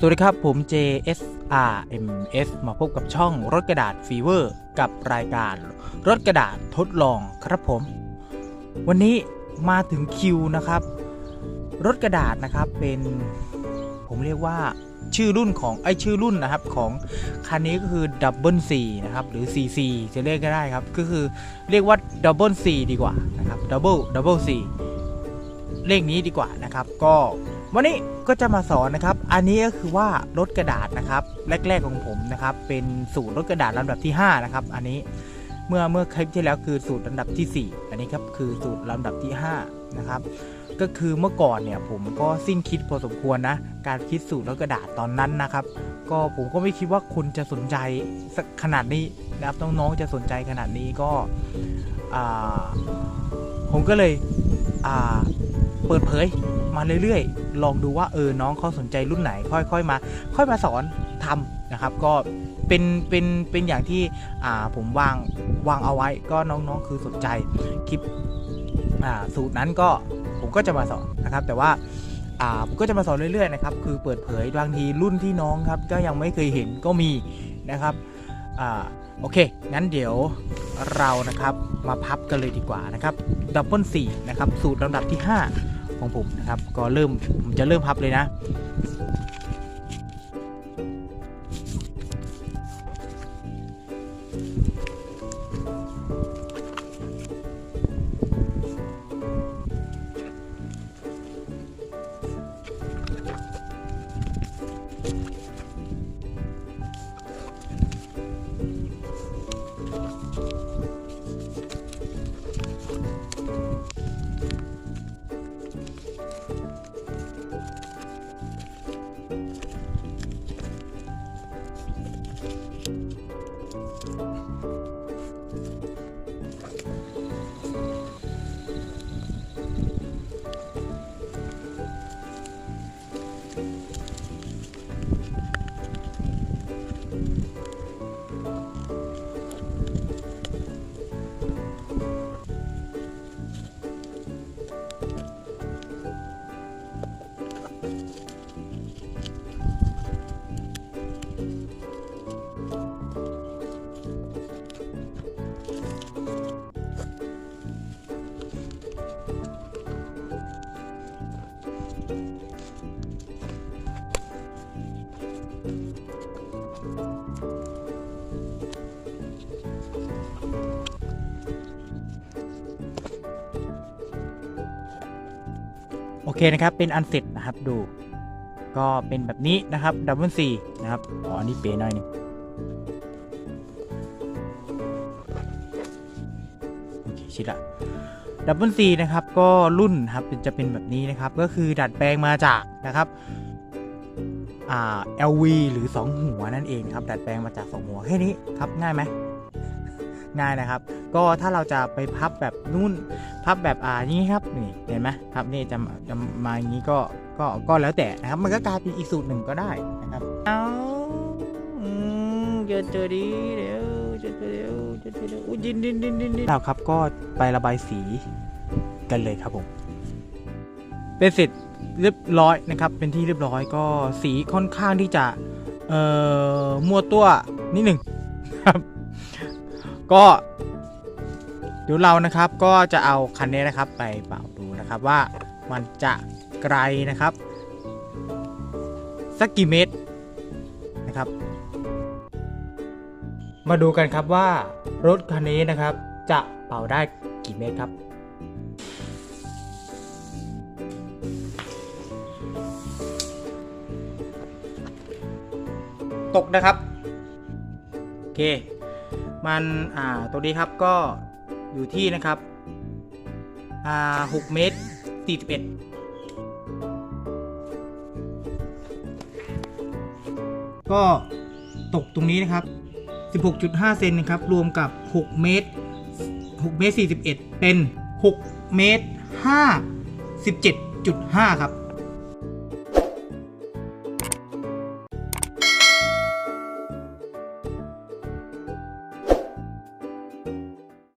สวัสดีครับ ผม JSRMS มาพบกับช่องรถกระดาษฟีเวอร์กับรายการ รถกระดาษทดลองครับผม วันนี้มาถึงคิวนะครับ รถกระดาษนะครับเป็นผมเรียกว่าชื่อรุ่นของไอชื่อรุ่นนะครับของคันนี้ก็คือ Double C นะครับหรือ CC จะเรียกก็ได้ครับ ก็คือเรียกว่า Double C ดีกว่านะครับ Double Double C เลขนี้ดีกว่านะครับ ก็ วันนี้ก็จะมาสอนนะครับ อันนี้ก็คือว่ารถกระดาษนะครับ แรก ๆ ของผมนะครับ เป็นสูตรรถกระดาษลำดับที่ 5 นะครับ อันนี้เมื่อเมื่อคลิปที่แล้วคือสูตรลำดับที่ 4 อันนี้ครับคือสูตรลำดับที่ 5 นะครับ ก็คือเมื่อก่อนเนี่ยผมก็สิ้นคิดพอสมควรนะ การคิดสูตรรถกระดาษตอนนั้นนะครับ ก็ผมก็ไม่คิดว่าคุณจะสนใจขนาดนี้นะครับน้องๆจะสนใจขนาดนี้ก็ผมก็เลยเปิดเผยมาเรื่อยๆ ลองดูว่าเออน้องเขาสนใจรุ่นไหน ค่อย ๆ มา ค่อยมาสอนทำนะครับ ก็เป็นเป็นเป็นอย่างที่อ่าผมวางวางเอาไว้ ก็น้องๆคือสนใจคลิปอ่าสูตรนั้นก็ผมก็จะมาสอนนะครับ แต่ว่าอ่าก็จะมาสอนเรื่อยๆนะครับคือเปิดเผยบางทีรุ่นที่น้องครับก็ยังไม่เคยเห็นก็มีนะครับอ่าโอเค งั้นเดี๋ยวเรานะครับมาพับกันเลยดีกว่านะครับดับเบิลสี่นะครับ สูตรลำดับที่ 5 ของผมนะครับ ก็เริ่มผมจะเริ่มพับเลยนะ โอเคนะครับ เป็นอันเสร็จนะครับดู ก็เป็นแบบนี้นะครับดับเบิลซีนะครับอ๋ออันนี้เป๋หน่อยนึงโอเคชิดละดับเบิลซีนะครับก็รุ่นครับจะเป็นแบบนี้นะครับ ก็คือดัดแปลงมาจากนะครับอ่า LV หรือ 2 หัวนั่นเองครับ ดัดแปลงมาจาก 2 หัวแค่นี้ครับง่ายไหม ง่ายนะครับ ก็ถ้าเราจะไปพับแบบนู่นพับแบบอ่าอย่างนี้ครับนี่เห็นไหมพับนี่จะมาจะมาอย่างนี้ก็ก็ก็แล้วแต่นะครับ มันก็กลายเป็นอีกสูตรหนึ่งก็ได้นะครับเอาอืมเจอเจอดีเดี๋ยวเจอเจอเดี๋ยวเจอเจอเดี๋ยวอุ้ยดินดินดินดินดินเราครับก็ไประบายสีกันเลยครับผมเป็นเสร็จเรียบร้อยนะครับ เป็นที่เรียบร้อยก็สีค่อนข้างที่จะเอ่อมัวตัวนิดหนึ่งครับ ก็เดี๋ยวเรานะครับก็จะเอาคันนี้นะครับไปเป่าดูนะครับว่ามันจะไกลนะครับ สักกี่เมตรนะครับ มาดูกันครับว่ารถคันนี้นะครับ จะเป่าได้กี่เมตรครับตกนะครับ โอเค มันอ่าตรงนี้ครับก็อยู่ที่นะครับอ่า6เมตร41ก็ตกตรงนี้นะครับ 16.5 เซนนะครับ รวมกับ 6 เมตร 6 เมตร 41 เป็น 6 เมตร 517.5 ครับ